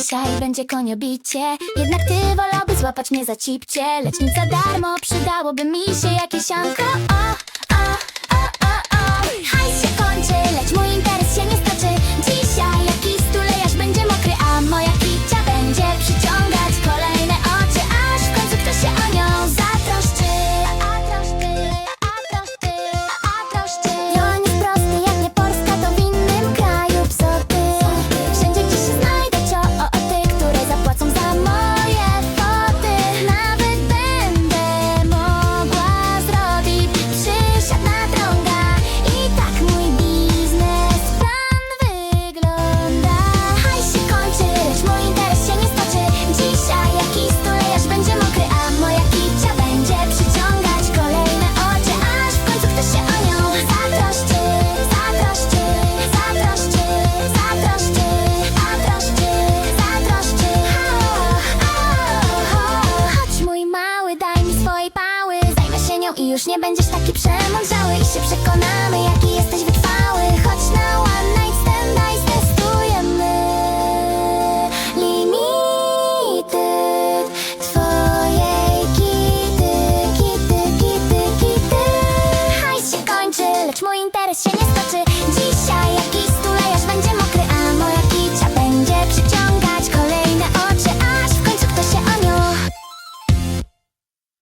Dzisiaj będzie koniobicie. Jednak ty wolałby złapać mnie za cipcie. Lecz nic za darmo przydałoby mi się jakieś anko Już nie będziesz taki przemądrzany